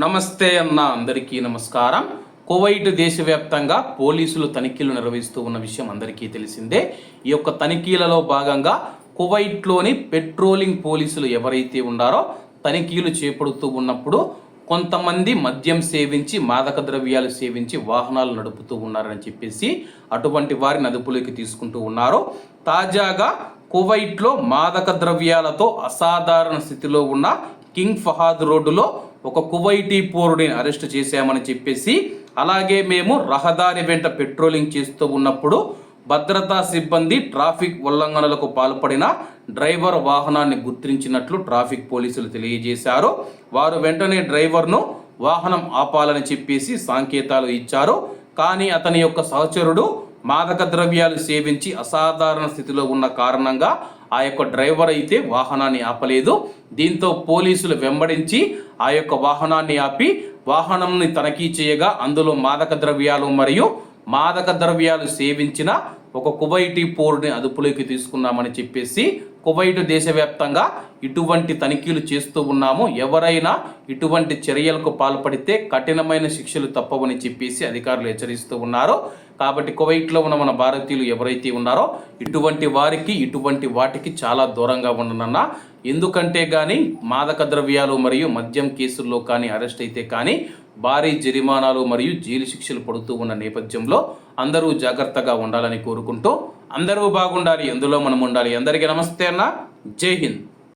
నమస్తే అన్న అందరికీ నమస్కారం. కువైట్ దేశవ్యాప్తంగా పోలీసులు తనిఖీలు నిర్వహిస్తూ ఉన్న విషయం అందరికీ తెలిసిందే. ఈ యొక్క తనిఖీలలో భాగంగా కువైట్లోని పెట్రోలింగ్ పోలీసులు ఎవరైతే ఉన్నారో తనిఖీలు చేపడుతూ ఉన్నప్పుడు కొంతమంది మద్యం సేవించి మాదక ద్రవ్యాలు సేవించి వాహనాలు నడుపుతూ ఉన్నారని చెప్పేసి అటువంటి వారిని అదుపులోకి తీసుకుంటూ ఉన్నారు. తాజాగా కువైట్లో మాదక ద్రవ్యాలతో అసాధారణ స్థితిలో ఉన్న కింగ్ ఫహాద్ రోడ్డులో ఒక కువైటీ పౌరుడిని అరెస్ట్ చేశామని చెప్పేసి అలాగే మేము రహదారి వెంట పెట్రోలింగ్ చేస్తూ ఉన్నప్పుడు భద్రతా సిబ్బంది ట్రాఫిక్ ఉల్లంఘనలకు పాల్పడిన డ్రైవర్ వాహనాన్ని గుర్తించినట్లు ట్రాఫిక్ పోలీసులు తెలియజేశారు. వారు వెంటనే డ్రైవర్ను వాహనం ఆపాలని చెప్పేసి సంకేతాలు ఇచ్చారు. కానీ అతని యొక్క సహచరుడు మాదక ద్రవ్యాలు సేవించి అసాధారణ స్థితిలో ఉన్న కారణంగా ఆ యొక్క డ్రైవర్ అయితే వాహనాన్ని ఆపలేదు. దీంతో పోలీసులు వెంబడించి ఆ యొక్క వాహనాన్ని ఆపి వాహనంని తనిఖీ చేయగా అందులో మాదక ద్రవ్యాలు మరియు మాదక ద్రవ్యాలు సేవించిన ఒక కువైటీ పౌరుని అదుపులోకి తీసుకున్నామని చెప్పేసి కువైట్ దేశవ్యాప్తంగా ఇటువంటి తనిఖీలు చేస్తూ ఉన్నాము. ఎవరైనా ఇటువంటి చర్యలకు పాల్పడితే కఠినమైన శిక్షలు తప్పవని చెప్పేసి అధికారులు హెచ్చరిస్తూ ఉన్నారు. కాబట్టి కువైట్లో ఉన్న మన భారతీయులు ఎవరైతే ఉన్నారో ఇటువంటి వారికి ఇటువంటి వాటికి చాలా దూరంగా ఉండనన్న. ఎందుకంటే కానీ మాదక ద్రవ్యాలు మరియు మద్యం కేసుల్లో కానీ అరెస్ట్ అయితే కానీ భారీ జరిమానాలు మరియు జైలు శిక్షలు పడుతూ ఉన్న నేపథ్యంలో అందరూ జాగ్రత్తగా ఉండాలని కోరుకుంటూ అందరూ బాగుండాలి ఎందులో మనం ఉండాలి. అందరికీ నమస్తే అన్న. జై హింద్.